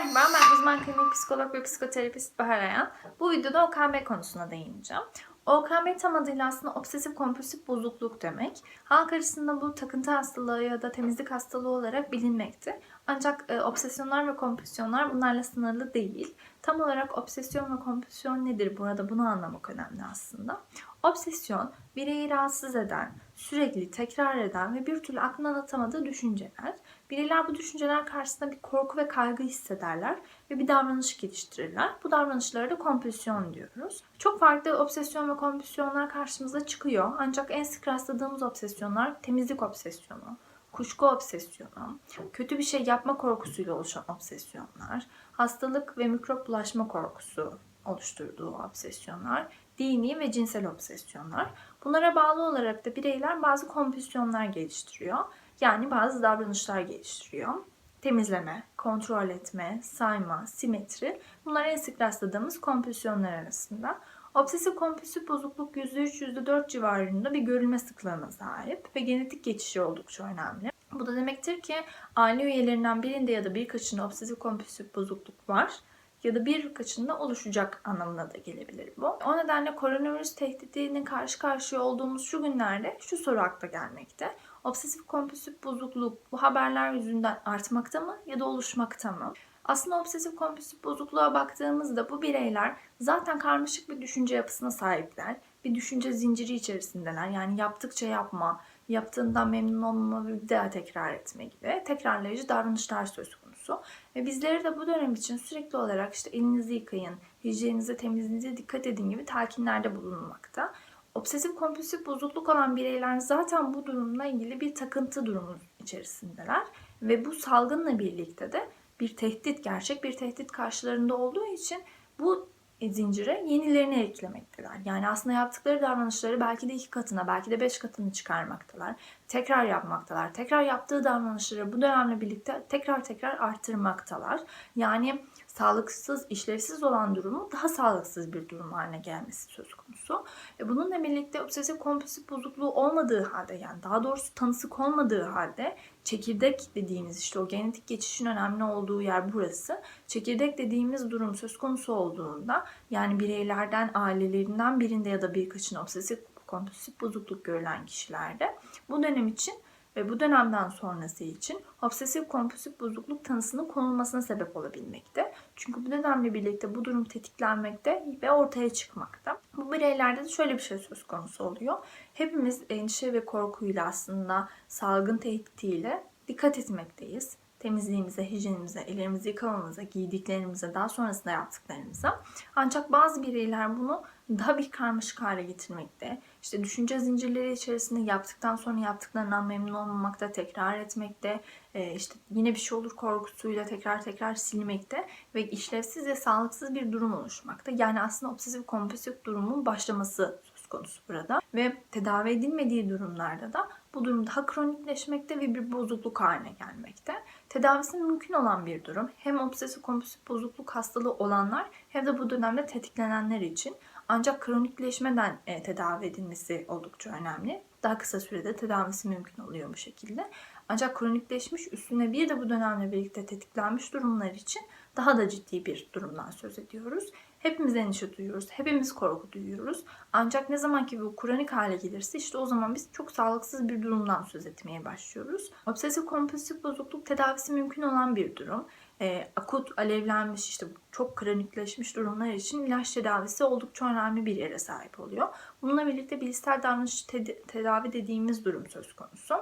Merhaba, ben uzman klinik psikolog ve psikoterapist Bahar Ayan. Bu videoda OKB konusuna değineceğim. OKB tam adıyla aslında obsesif kompulsif bozukluk demek. Halk arasında bu takıntı hastalığı ya da temizlik hastalığı olarak bilinmekte. Ancak e, obsesyonlar ve kompulsiyonlar bunlarla sınırlı değil. Tam olarak obsesyon ve kompulsiyon nedir burada bunu anlamak önemli aslında. Obsesyon, bireyi rahatsız eden, sürekli tekrar eden ve bir türlü aklından atamadığı düşünceler. Bireyler bu düşünceler karşısında bir korku ve kaygı hissederler ve bir davranış geliştirirler. Bu davranışlara da kompulsiyon diyoruz. Çok farklı obsesyon ve kompulsiyonlar karşımıza çıkıyor. Ancak en sık rastladığımız obsesyonlar temizlik obsesyonu, kuşku obsesyonu, kötü bir şey yapma korkusuyla oluşan obsesyonlar, hastalık ve mikrop bulaşma korkusu oluşturduğu obsesyonlar, dini ve cinsel obsesyonlar. Bunlara bağlı olarak da bireyler bazı kompulsiyonlar geliştiriyor. Yani bazı davranışlar geliştiriyor. Temizleme, kontrol etme, sayma, simetri bunlar en sık rastladığımız kompulsiyonlar arasında. Obsesif kompulsif bozukluk %3-%4 civarında bir görülme sıklığına sahip ve genetik geçişi oldukça önemli. Bu da demektir ki aile üyelerinden birinde ya da birkaçında obsesif kompulsif bozukluk var ya da birkaçında oluşacak anlamına da gelebilir bu. O nedenle koronavirüs tehdidine karşı karşıya olduğumuz şu günlerde şu soru akla gelmekte. Obsesif kompulsif bozukluk bu haberler yüzünden artmakta mı ya da oluşmakta mı? Aslında obsesif kompulsif bozukluğa baktığımızda bu bireyler zaten karmaşık bir düşünce yapısına sahipler. Bir düşünce zinciri içerisindeler. Yani yaptıkça yapma, yaptığından memnun olmama bir daha tekrar etme gibi tekrarlayıcı davranışlar söz konusu. Ve bizleri de bu dönem için sürekli olarak işte elinizi yıkayın, hijyeninize, temizliğinize dikkat edin gibi telkinlerde bulunmakta. Obsesif kompulsif bozukluk olan bireyler zaten bu durumla ilgili bir takıntı durumu içerisindeler. Ve bu salgınla birlikte de bir tehdit, gerçek bir tehdit karşılarında olduğu için bu zincire yenilerini eklemekteler. Yani aslında yaptıkları davranışları belki de iki katına, belki de beş katını çıkarmaktalar. Tekrar yapmaktalar. Tekrar yaptığı davranışları bu dönemle birlikte tekrar tekrar arttırmaktalar. Yani sağlıksız, işlevsiz olan durumu daha sağlıksız bir durum haline gelmesi söz konusu. E bununla birlikte obsesif kompulsif bozukluğu olmadığı halde yani daha doğrusu tanısık olmadığı halde çekirdek dediğimiz işte o genetik geçişin önemli olduğu yer burası. Çekirdek dediğimiz durum söz konusu olduğunda yani bireylerden ailelerinden birinde ya da birkaçın obsesif kompulsif bozukluk görülen kişilerde bu dönem için ve bu dönemden sonrası için obsesif kompulsif bozukluk tanısının konulmasına sebep olabilmekte. Çünkü bu dönemle birlikte bu durum tetiklenmekte ve ortaya çıkmakta. Bu bireylerde de şöyle bir şey söz konusu oluyor. Hepimiz endişe ve korkuyla aslında salgın tehditiyle dikkat etmekteyiz temizliğimize, hijyenimize, ellerimizi yıkamamıza, giydiklerimize, daha sonrasında yaptıklarımıza. Ancak bazı bireyler bunu daha bir karmaşık hale getirmekte. İşte düşünce zincirleri içerisinde yaptıktan sonra yaptıklarından memnun olmamakta, tekrar etmekte, e, işte yine bir şey olur korkusuyla tekrar tekrar silmekte ve işlevsiz ve sağlıksız bir durum oluşmakta. Yani aslında obsesif kompulsif durumun başlaması söz konusu burada. Ve tedavi edilmediği durumlarda da bu durum daha kronikleşmekte ve bir bozukluk haline gelmekte. Tedavisi mümkün olan bir durum. Hem obsesif kompulsif bozukluk hastalığı olanlar hem de bu dönemde tetiklenenler için. Ancak kronikleşmeden e, tedavi edilmesi oldukça önemli. Daha kısa sürede tedavisi mümkün oluyor bu şekilde. Ancak kronikleşmiş üstüne bir de bu dönemle birlikte tetiklenmiş durumlar için daha da ciddi bir durumdan söz ediyoruz. Hepimiz endişe duyuyoruz, hepimiz korku duyuyoruz. Ancak ne zaman ki bu kronik hale gelirse işte o zaman biz çok sağlıksız bir durumdan söz etmeye başlıyoruz. Obsesif kompulsif bozukluk tedavisi mümkün olan bir durum. E, akut alevlenmiş işte çok kronikleşmiş durumlar için ilaç tedavisi oldukça önemli bir yere sahip oluyor. Bununla birlikte bilişsel davranış ted- tedavi dediğimiz durum söz konusu.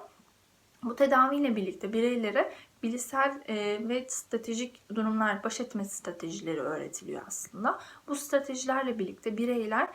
Bu tedaviyle birlikte bireylere bilişsel e, ve stratejik durumlar baş etme stratejileri öğretiliyor aslında. Bu stratejilerle birlikte bireyler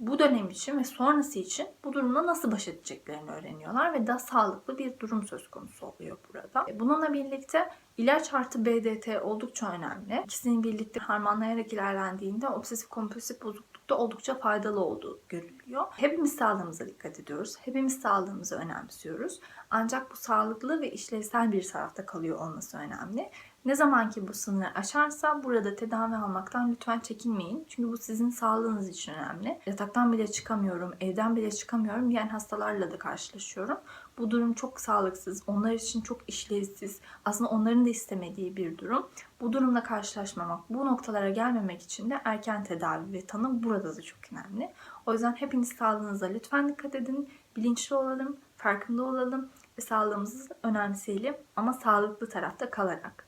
bu dönem için ve sonrası için bu durumla nasıl baş edeceklerini öğreniyorlar ve daha sağlıklı bir durum söz konusu oluyor burada. E, bununla birlikte ilaç artı BDT oldukça önemli. İkisinin birlikte harmanlayarak ilerlendiğinde obsesif kompulsif bozuklukta oldukça faydalı olduğu görülüyor. Hepimiz sağlığımıza dikkat ediyoruz. Hepimiz sağlığımızı önemsiyoruz. Ancak bu sağlıklı ve işlevsel bir tarafta kalıyor olması önemli. Ne zaman ki bu sınırı aşarsa burada tedavi almaktan lütfen çekinmeyin. Çünkü bu sizin sağlığınız için önemli. Yataktan bile çıkamıyorum, evden bile çıkamıyorum diyen hastalarla da karşılaşıyorum. Bu durum çok sağlıksız, onlar için çok işlevsiz, aslında onların da istemediği bir durum. Bu durumla karşılaşmamak, bu noktalara gelmemek için de erken tedavi ve tanı burada da çok önemli. O yüzden hepiniz sağlığınıza lütfen dikkat edin, bilinçli olalım, farkında olalım ve sağlığımızı önemseyelim ama sağlıklı tarafta kalarak.